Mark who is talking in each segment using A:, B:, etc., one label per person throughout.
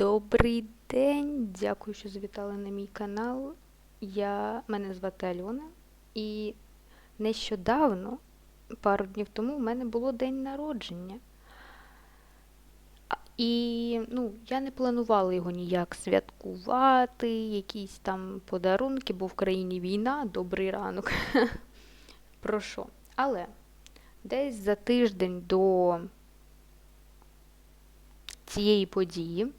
A: Добрий день, дякую, що завітали на мій канал. Я, мене звати Альона, і нещодавно, пару днів тому, в мене було день народження. І ну, я не планувала його ніяк святкувати, якісь там подарунки, бо в країні війна, добрий ранок. Про що? Але десь за тиждень до цієї події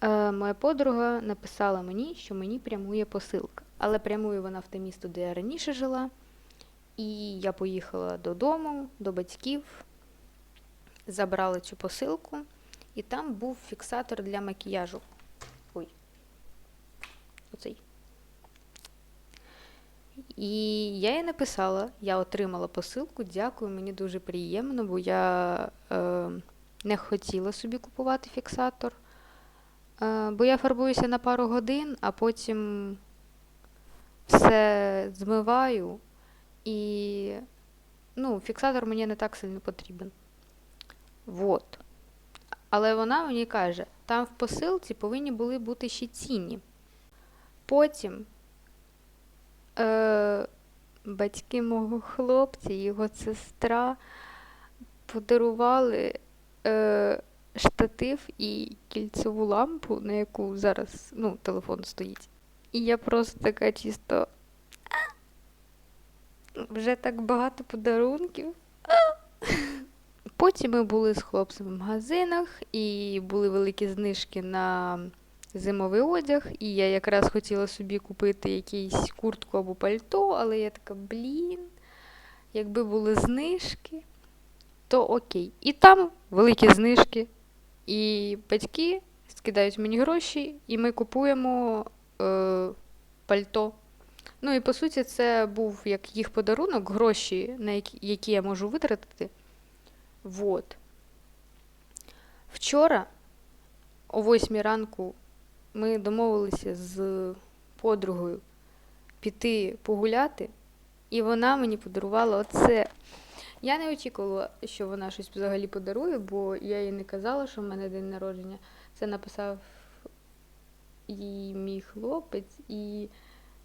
A: е, моя подруга написала мені, що мені прямує посилка. Але прямує вона в те місто, де я раніше жила. І я поїхала додому, до батьків, забрала цю посилку, і там був фіксатор для макіяжу. Ой. Оцей. І я їй написала, я отримала посилку, дякую, мені дуже приємно, бо я е, не хотіла собі купувати фіксатор. Е, бо я фарбуюся на пару годин, а потім все змиваю, і ну, фіксатор мені не так сильно потрібен. Вот. Але вона мені каже, там в посилці повинні були бути ще ціні. Потім е, батьки мого хлопця, його сестра подарували е, штатив і кільцеву лампу, на яку зараз ну, телефон стоїть. І я просто така чисто. Вже так багато подарунків. Потім ми були з хлопцем в магазинах, і були великі знижки на зимовий одяг. І я якраз хотіла собі купити якийсь куртку або пальто, але я така, блін, якби були знижки, то окей. І там великі знижки. І батьки скидають мені гроші, і ми купуємо е, пальто. Ну і по суті, це був як їх подарунок, гроші, на які, я можу витратити. Вот. Вчора, о 8 ранку, ми домовилися з подругою піти погуляти, і вона мені подарувала оце. Я не очікувала, що вона щось взагалі подарує, бо я їй не казала, що в мене день народження. Це написав їй мій хлопець, і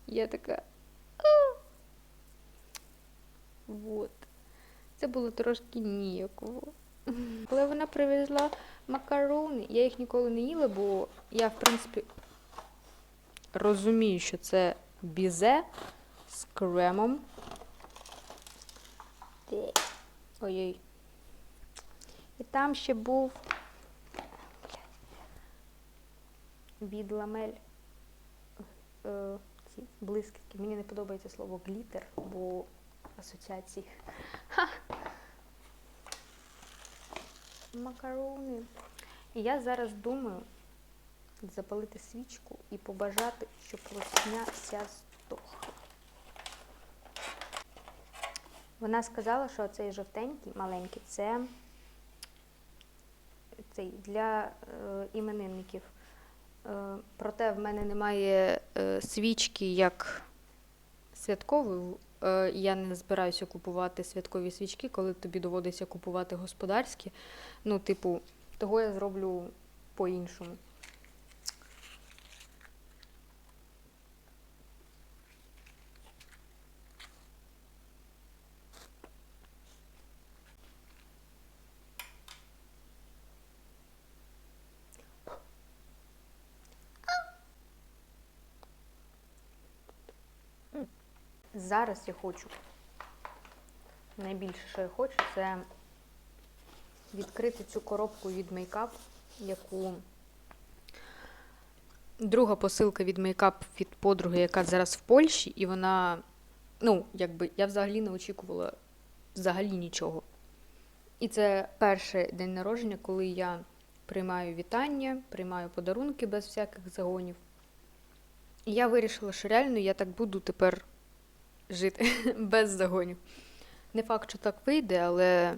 A: я така. Вот. Це було трошки ніяково. Коли вона привезла макарони, я їх ніколи не їла, бо я, в принципі, розумію, що це бізе з кремом. Ой-ой. І там ще був від ламель е, ці блискітки. Мені не подобається слово глітер, бо асоціації. Ха! Макарони. І я зараз думаю запалити свічку і побажати, щоб росня вся Вона сказала, що цей жовтенький, маленький, це цей для е, іменинників. Е, проте в мене немає е, свічки як святкової. Е, я не збираюся купувати святкові свічки, коли тобі доводиться купувати господарські. Ну, типу, того я зроблю по-іншому. Зараз я хочу. Найбільше, що я хочу, це відкрити цю коробку від мейкап, яку друга посилка від мейкап від подруги, яка зараз в Польщі, і вона, ну, якби я взагалі не очікувала взагалі нічого. І це перший день народження, коли я приймаю вітання, приймаю подарунки без всяких загонів. І я вирішила, що реально я так буду тепер жити без загонів. Не факт, що так вийде, але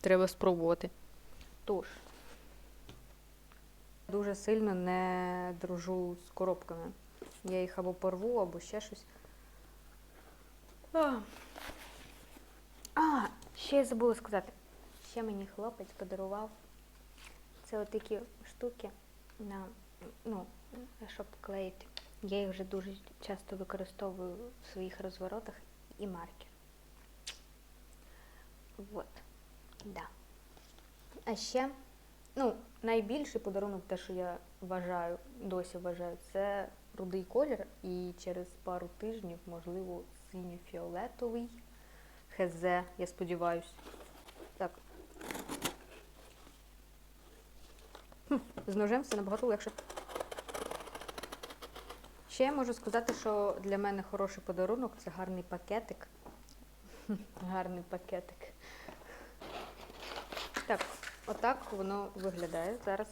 A: треба спробувати. Тож, дуже сильно не дружу з коробками. Я їх або порву, або ще щось. А, а ще я забула сказати. Ще мені хлопець подарував Це отакі штуки, на, ну, щоб клеїти. Я їх вже дуже часто використовую в своїх розворотах і маркер. Вот. Да. А ще, ну, найбільший подарунок, те, що я вважаю, досі вважаю, це рудий колір і через пару тижнів, можливо, синьо-фіолетовий. ХЗ, я сподіваюся. Так. Хм, з ножем все набагато легше. Ще я можу сказати, що для мене хороший подарунок це гарний пакетик. Гарний пакетик. Так, отак воно виглядає зараз.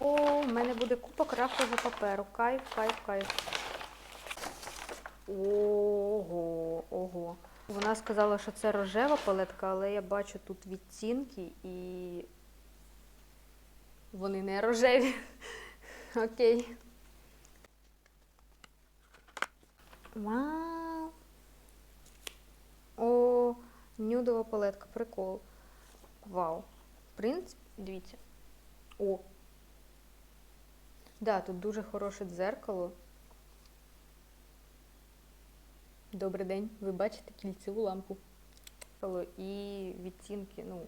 A: О, в мене буде купа крафтового паперу. Кайф, кайф, кайф. Ого, ого. Вона сказала, що це рожева палетка, але я бачу тут відтінки і вони не рожеві. Окей. Вау. О, нюдова палетка, прикол. Вау. В дивіться. О. Да, тут дуже хороше дзеркало. Добрий день, ви бачите кільцеву лампу. І відтінки, ну,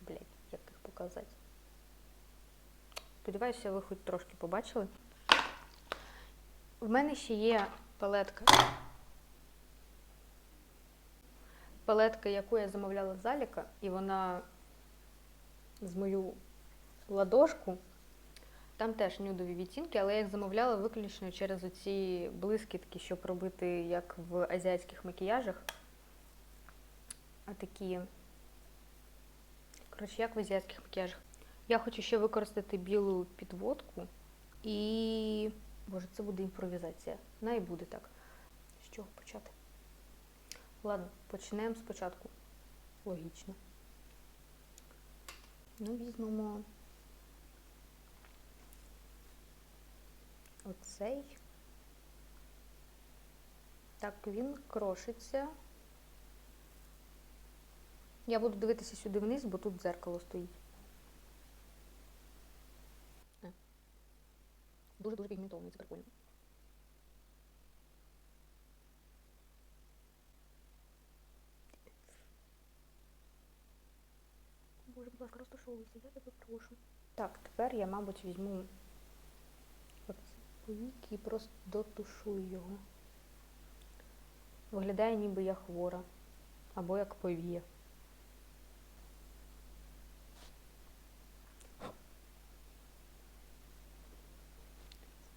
A: блядь, як їх показати. Сподіваюся, ви хоч трошки побачили. В мене ще є палетка. Палетка, яку я замовляла з заліка, і вона з мою ладошку. Там теж нюдові відтінки, але я їх замовляла виключно через оці блискітки, щоб робити, як в азіатських макіяжах. А такі. Коротше, як в азіатських макіяжах. Я хочу ще використати білу підводку і. Боже, це буде імпровізація. Най буде так. З чого почати? Ладно, почнемо спочатку. Логічно. Ну, візьмемо. Оцей. Так, він крошиться. Я буду дивитися сюди вниз, бо тут дзеркало стоїть. Дуже-дуже пігментований, це прикольно. Боже, будь ласка, розташовуйся, я тебе прошу. Так, тепер я, мабуть, візьму повіки і просто дотушую його. Виглядає, ніби я хвора. Або як повія.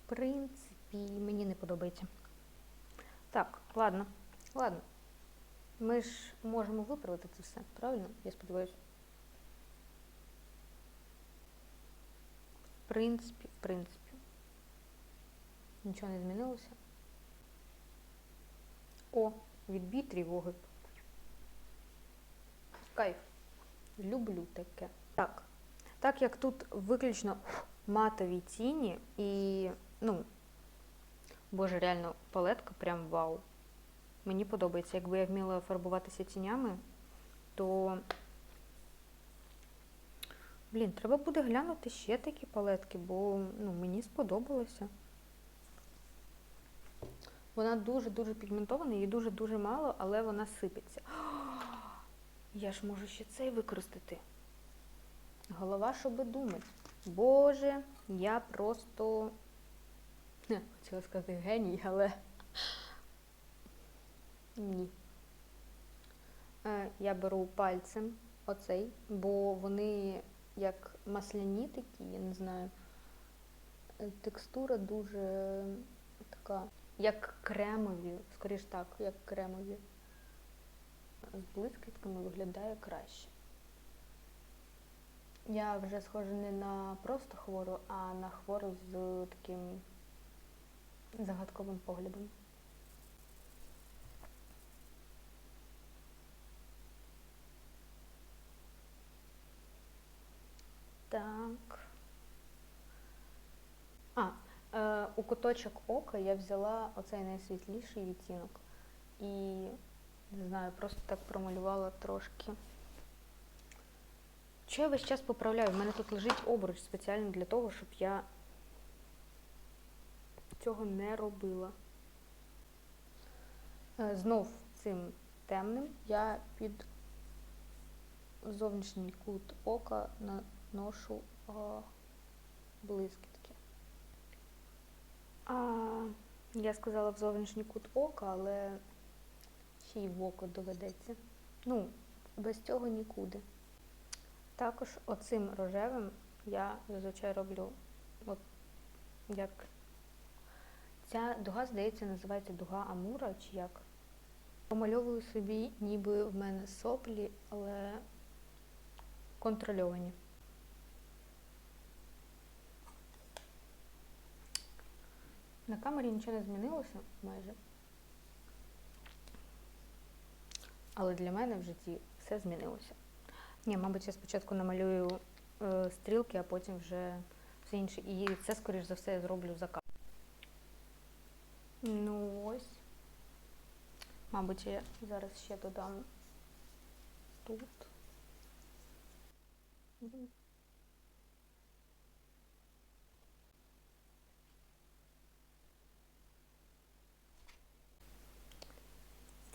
A: В принципі, мені не подобається. Так, ладно, ладно. Ми ж можемо виправити це все, правильно? Я сподіваюся. В принципі, в принципі. Нічого не змінилося. О, відбій тривоги. Кайф. Люблю таке. Так. Так як тут виключно матові тіні і, ну, боже, реально, палетка прям вау. Мені подобається. Якби я вміла фарбуватися тінями, то. Блін, треба буде глянути ще такі палетки, бо ну, мені сподобалося. Вона дуже-дуже пігментована, її дуже-дуже мало, але вона сипеться. Я ж можу ще цей використати. Голова, щоби думати. Боже, я просто Хотіла сказати геній, але ні. Е, Я беру пальцем оцей, бо вони як масляні такі, я не знаю. Е, Текстура дуже така, як кремові, скоріш так, як кремові. З блискітками виглядає краще. Я вже схожа не на просто хвору, а на хвору з таким загадковим поглядом. Так. А, е, у куточок ока я взяла оцей найсвітліший відтінок і, не знаю, просто так промалювала трошки що я весь час поправляю? У мене тут лежить обруч спеціально для того, щоб я цього не робила. Е, Знов цим темним я під зовнішній кут ока наношу а, блискітки. А, я сказала в зовнішній кут ока, але ще в око доведеться. Ну, без цього нікуди. Також оцим рожевим я зазвичай роблю, от як ця дуга, здається, називається дуга Амура чи як. Помальовую собі, ніби в мене соплі, але контрольовані. На камері нічого не змінилося майже. Але для мене в житті все змінилося. Ні, мабуть, я спочатку намалюю е, стрілки, а потім вже все інше. І це, скоріш за все, я зроблю за. Ну ось. Мабуть, я зараз ще додам тут.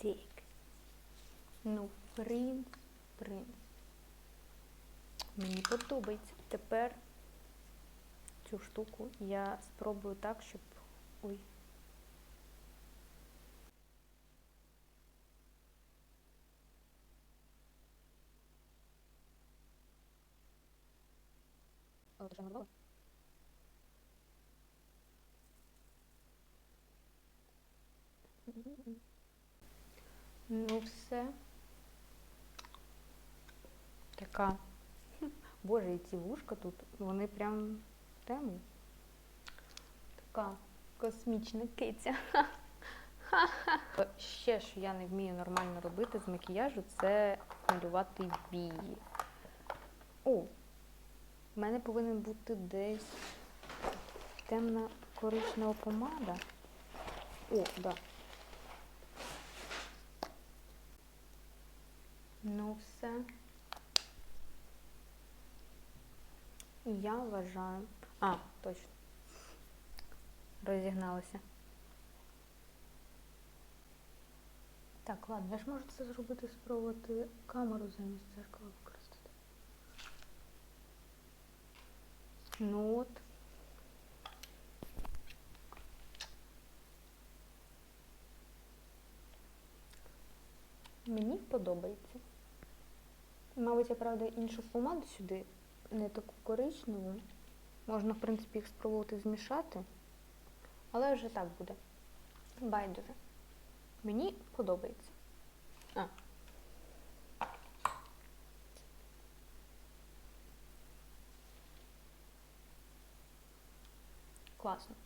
A: Так. Ну, принц, принц. Мені подобається. Тепер цю штуку я спробую так, щоб. Ой. Що? Мгм. Ну все. Така. Боже, і ці вушка тут, вони прям темні. Така космічна киця. Ще що я не вмію нормально робити з макіяжу, це малювати вії. О, в мене повинен бути десь темна коричнева помада. О, да. Ну все. Я вважаю. А, точно. Розігналася. Так, ладно, я ж можу це зробити, спробувати камеру замість дзеркала використати. Ну от. Мені подобається. Мабуть, я правда іншу помаду сюди, не таку коричневу. Можна, в принципі, їх спробувати змішати, але вже так буде. Байдуже. Мені подобається. А. Класно.